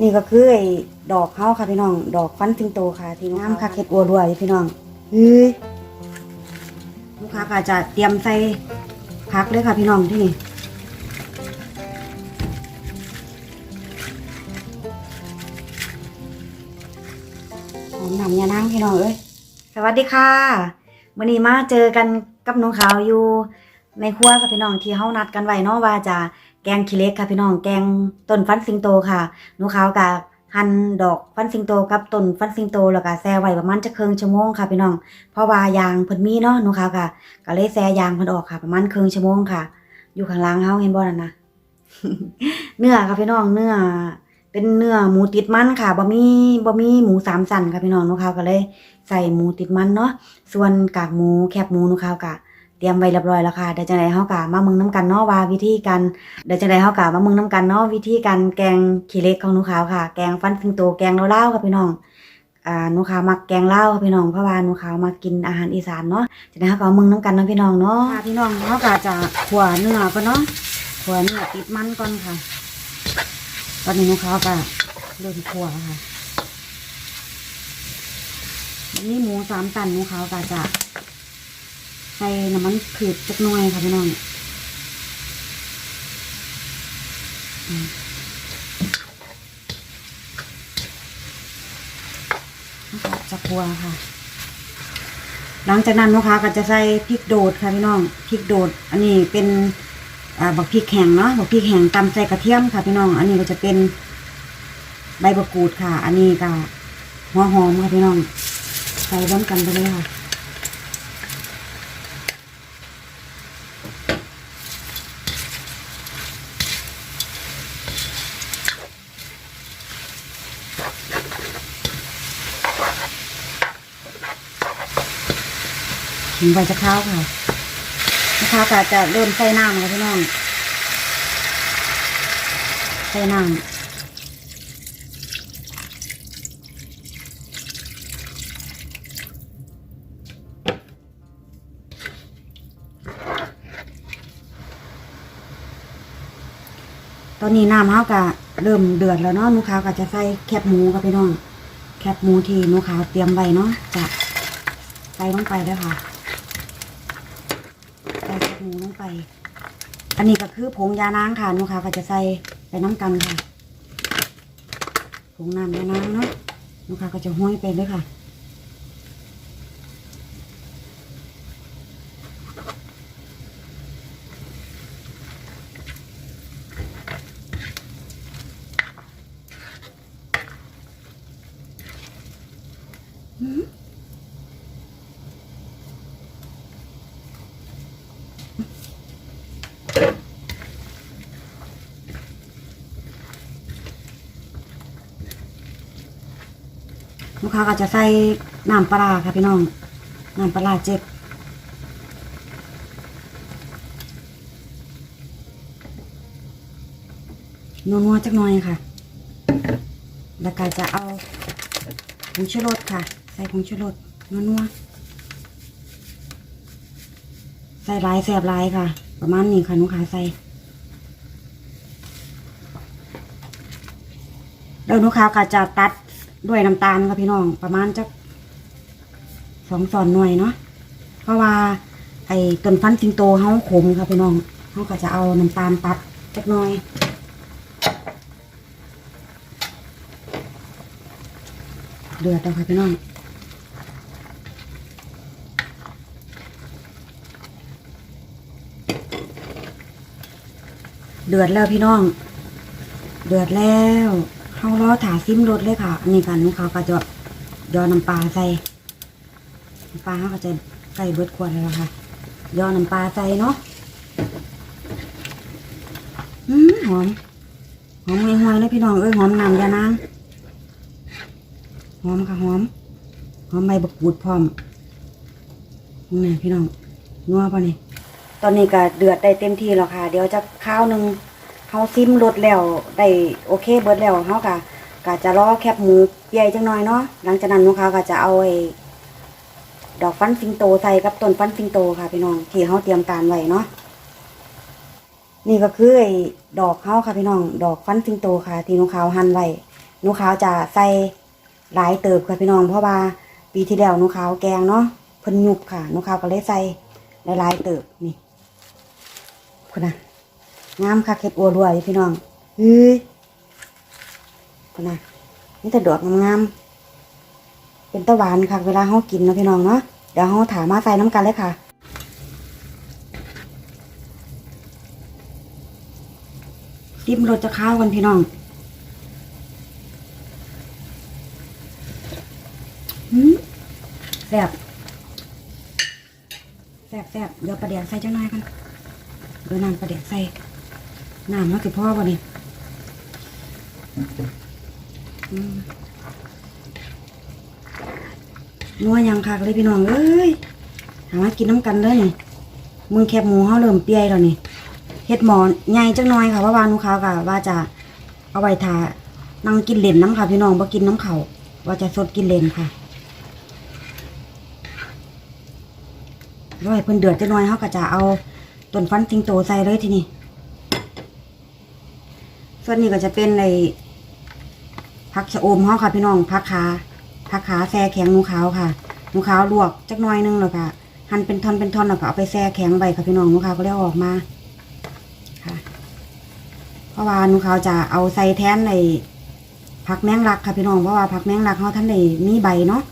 นี่ก็คือไอ้ดอกเขาค่ะพี่น้อง ดอกฟันสิงโตค่ะที่งามค่ะเข็ดบัวด้วยพี่น้องเฮ้ยลูกค้าก็จะเตรียมใส่พักเลยค่ะพี่น้องที่นี่หอมหนำยานางพี่น้องเอ้ยสวัสดีค่ะวันนี้มาเจอกันกับน้องขาวอยู่ในครัวค่ะพี่น้องที่เฮานัดกันไว้เนาะว่าจะ แกงขี้เล็กค่ะพี่น้องแกงต้นฟันสิงโตค่ะหนูขาวกับหั่นดอกฟันสิงโตกับต้นฟันสิงโตแล้วก็แช่ไว้ประมาณจะครึ่งชั่วโมงค่ะพี่น้องเพราะว่ายางเพิ่นมีเนาะหนูขาวก็ก็เลยแช่ยางเพิ่นออกค่ะประมาณครึ่งชั่วโมงค่ะ อยู่ข้างล่างเฮาเห็นบ่นั่นนะเนื้อค่ะพี่น้องเนื้อเป็นเนื้อหมูติดมันค่ะบ่มีบ่มีหมูสามสันค่ะพี่น้องนูขาวก็เลย ใส่หมูติดมันเนาะส่วนกากหมูแคบหมูนูขาวก็ เตรียมไว้เรียบร้อยแล้วค่ะเดี๋ยวจังไดเฮากะมามึงน้ำกันเนาะว่าวิธีการเดี๋ยวจังไดเฮากะมามึงน้ำกันเนาะวิธีการแกงขี้เล็กของหนูขาวค่ะ แกงฟันสิงโตแกงเล่าๆค่ะพี่น้องอ่าหนูขาวมักแกงเล่าค่ะพี่น้องเพราะว่าหนูขาวมากินอาหารอีสานเนาะจังไดเฮาก็มามึงน้ำกันเนาะพี่น้องเนาะค่ะพี่น้องเฮากะจะขัวเนื้อก่อนเนาะขัวเนื้อติดมันก่อนค่ะ ตอนนี้หนูขาวก็เริ่มขัวแล้วค่ะนนี้หมูสามตันหนูขาวก็จะ ใส่น้ำมันขืดจักหน่อยค่ะพี่น้องมแล้วก็จะครัวค่ะ หลังจากนั้นนะคะก็จะใส่พริกโดดค่ะพี่น้องพริกโดด อันนี้เป็นบักพริกแห้งเนาะบักพริกแห้งตำใส่กระเทียมค่ะพี่น้อง อันนี้ก็จะเป็นใบมะกรูดค่ะ อันนี้ก็หัวหอมค่ะพี่น้อง ใส่ร่วมกันไปเลยค่ะ ถึงใบจะข้าวค่ะมะพร้าวก็จะเริ่มใส่น้ำค่ะพี่น้อง ใส่น้ำตอนนี้น้ำเขาก็เริ่มเดือดแล้วเนาะหนูขาก็จะใส่แคบหมูค่ะพี่น้อง แคบหมูที่นูขาวเตรียมไว้เนาะจะใส่ลงไปด้วยค่ะใส่แคบหมูลงไป อันนี้ก็คือผงยานางค่ะนูขาวก็จะใส่ไปน้ำกันค่ะผงน้ำยานางเนาะนูขาวก็จะห้อยไปด้วยค่ะ ลูกค้าก็จะใส่น้ำปลาค่ะพี่น้องน้ำปลาเจ็บนัวๆจักหน่อยค่ะ แล้วก็จะเอาผงชูรสค่ะ ใส่ผงชูรสนัวๆใส่ลายแสบลายค่ะ ประมาณนี้ค่ะลูกค้าใส่แล้วลูกค้าก็จะตัด ด้วยน้ำตาลค่ะพี่น้อง ประมาณจักสองสอนหน่วยเนาะเพราะว่า ไอ้ต้นฟันสิงโตเฮาขมค่ะพี่น้องเฮาก็จะเอาน้ำตาลตัดจักหน่อยเดือดแล้วค่ะพี่น้องเดือดแล้วพี่น้อง เดือดแล้ว เข้ารอถาซิมรสเลยค่ะ อันนี้กันนี่เขาก็จะยอน้ำปลาใส่น้ำปลาเขาก็จะใส่เบิดขวดแล้วค่ะ ยอน้ำปลาใส่เนาะอืมหอม หอมห่วยๆเลยพี่น้องเอ้ยหอมน้ำยานางหอมค่ะหอม หอมใบบักกูดพร้อมนี่พี่น้องนัวป่ะนี่ตอนนี้ก็เดือดได้เต็มที่แล้วค่ะ เดี๋ยวจะข้าวหนึ่ง เขาซิมรสแล้วได้โอเคเบิดแล้วเขาก็ก็จะรอแคบหมูใหญ่จังหน่อยเนาะหลังจากนั้นลูกค้าก็จะเอาไอ้ดอกฟันสิงโตใส่กับต้นฟันสิงโตค่ะพี่น้องที่เขาเตรียมการไว้เนาะนี่ก็คือไอ้ดอกเขาค่ะพี่น้อง ดอกฟันสิงโตค่ะ ที่ลูกค้าหั่นไว้หนูขาวจะใส่หลายเติบค่ะพี่น้อง เพราะว่าปีที่แล้วหนูขาวแกงเนาะเพิ่นยุบค่ะหนูขาวก็เลยใส่หลายๆเติบนี่คุณนะ งามค่ะเข็ดอัวรวยพี่น้องเฮ้ยคุณนะนี่แต่ดอกงามๆเป็นตะหวานค่ะ เวลาเขากินนะพี่น้องเนาะเดี๋ยวเขาถามมาใส่น้ำกันเลยค่ะติมรสจะข้าวกันพี่น้องแซ่บแซ่บแซ่บเดี๋ยวประเดี๋ยวใส่เจ้าน่อยกันเดี๋ยวน้ำประเดี๋ยวใส่ น้ำมาสิพ่อบ่นี่อืมนัวยังคักเลยพี่น้องเอ้ยหามากินน้ำกันเลยนี่มือแคบหมูเขาเริ่มเปียแล้วนี่เฮ็ดหมอนใหญ่จังน้อยค่ะเพราะว่าหนูขาวก็ว่าจะเอาไว้ทานั่งกินเหรนน้ำค่ะ พี่น้องบ่กินน้ำเขาว่าจะสดกินเหรนค่ะร้อยเพิ่นเดือดจังน้อยเขาก็จะเอาต้นฟันสิงโตใส่เลยทีนี้ ส่วนนี้ก็จะเป็นในผักชะอมเขาค่ะพี่น้องผักขาผักขาแซ่แข็งนูขาวค่ะนูขาวลวกจักน้อยนึงแล้วก็หั่นเป็นท่อนเป็นท่อนแล้วก็เอาไปแซ่แข็งไว้ค่ะพี่น้องนูขาวก็เลยเอออกมาค่ะ เพราะว่านูขาวจะเอาใส่แทนในผักแมงลักค่ะพี่น้องเพราะว่าผักแมงลักเขาท่านในมีใบเนาะ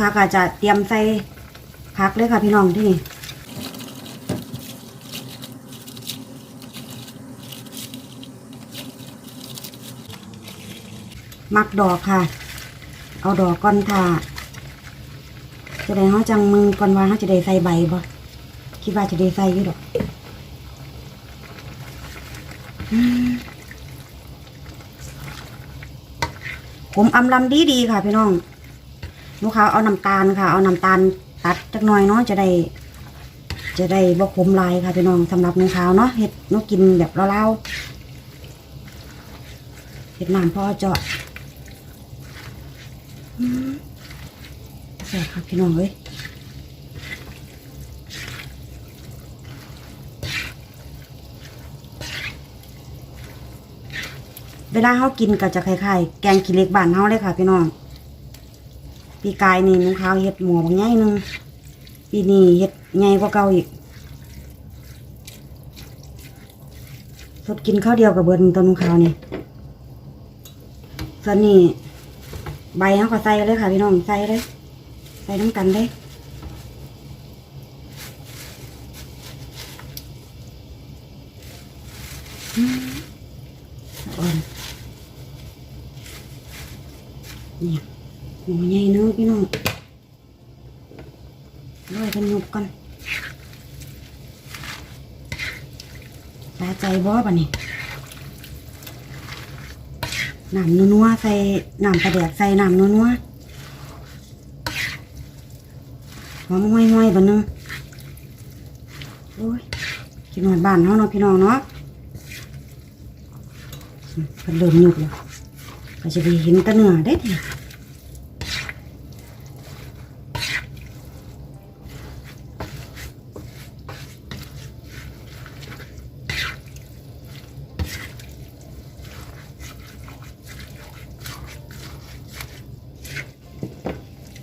ลูกค้าก็จะเตรียมใส่ผักเลยค่ะพี่น้องที่นี่มักดอกค่ะ เอาดอกก่อนค่ะจะได้เขาจังมึงก่อนว่าเขาจะได้ใส่ใบบ่คิดว่าจะได้ใส่อยู่ดอกผมอำลำดีดีๆค่ะพี่น้อง ลูกค้าเอาน้ำตาลค่ะ เอาน้ำตาลตัดจักหน่อยเนาะจะได้ จะได้บ่ขมลายค่ะพี่น้องสำหรับนูขาวเนาะเห็ดนูกินแบบเล่าๆเห็ดน้ำพอเจาะแซ่บครับพี่น้องเอ้ยเวลาเขากินก็จะคล้ายๆแกงขี้เล็กบ้านเขาเลยค่ะพี่น้อง ปีกายนี่หนุ้งขาวเห็ดหมูบางใหญ่หนึงปีนี้เห็ดใหญ่กว่าเก่าอีกสดกินข้าวเดียวกับเบิร์นตัวหนุ้งขาวนี่ส่วนนี้ใบเขาก็ใส่เลยค่ะพี่น้องใส่เลยใส่น้ำกันเลยอืมอ่อนนี่ หมูใหญ่เนื้อะพี่น้องร้อยกันยุบกันตาใจบ่ปะนี่น้ำนัวใส่น้ำปลาแดกใส่น้ำนัวหอมห้อยๆบะนึงโอ้ยกินหอดบ้านเฮาเนาะพี่น้องเนาะมเพิ่นเริ่มหยุดแล้วก็จะไปเห็นตะเนื้อได้ที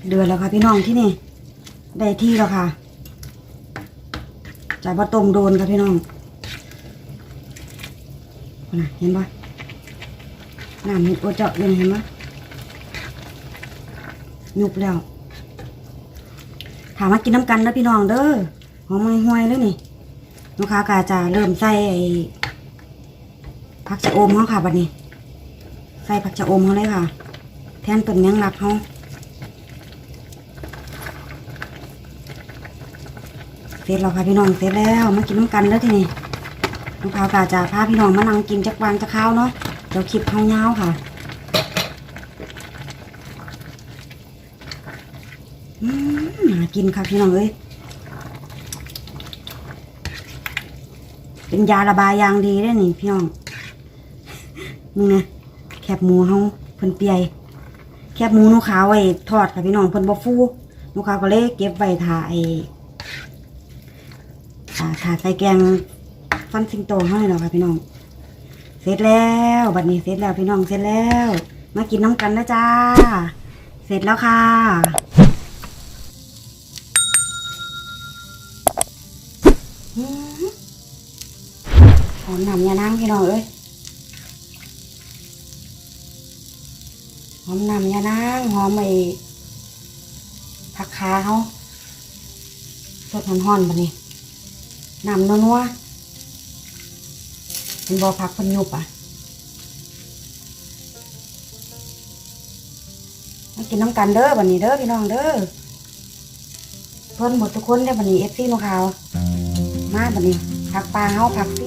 เดือดแล้วค่ะพี่น้องที่นี่ ได้ที่แล้วค่ะจะบะต้มโดนค่ะพี่น้องนะเห็นปะน้ำเห็ดโอเจาะเลยเห็นปะยุบแล้วถามมากินน้ำกันนะพี่น้องเด้อหอมห่วยเลยนี่ลูกค้ากาจะเริ่มใส่ไอ้ผักชะอมเขาค่ะบัดนี้ ใส่ผักชะอมเขาเลยค่ะ แทนต้นยังรักเขา เสร็จแล้วค่ะพี่น้องเสร็จแล้วมากินน้ำกันแล้วทีนี้น้องขาวกาจะพาพี่น้องมานั่งกินจักวางจะข้าวเนาะเดี๋ยวคลิปเขาเงาวค่ะอืมน่ากินค่ะพี่น้องเอ้ยเป็นยาระบายยางดีเลยนี่พี่น้องมึงนะแคบหมูเขาเพิ่นเปียแคบหมูนูขาวไว้ทอดค่ะพี่น้องเพิ่นบ่ฟูนูขาวก็เลยเก็บไว้ถ่าไอ อ่าถ่าใส่แกงฟันสิงโตให้เนาค่ะพี่น้อง เสร็จแล้วบัดนี้เสร็จแล้วพี่น้องเสร็จแล้ว มากินน้ำกันนะจ้า เสร็จแล้วค่ะหอมหนำยานั่งพี่น้องเอ้ยหอมหนำยานั่งหอมไอ้ผักขาเขาสดหอนๆบัดนี้ น้ำนัวๆเป็นบอพักเพันยุบอะมากินน้ำกันเด้อบันนี้เด้อพี่น้องเด้อเพิ่นหมดทุกคนได้อบันนี้เอฟซีนกขาว มาบันนี้ผักปลาเฮาผักซี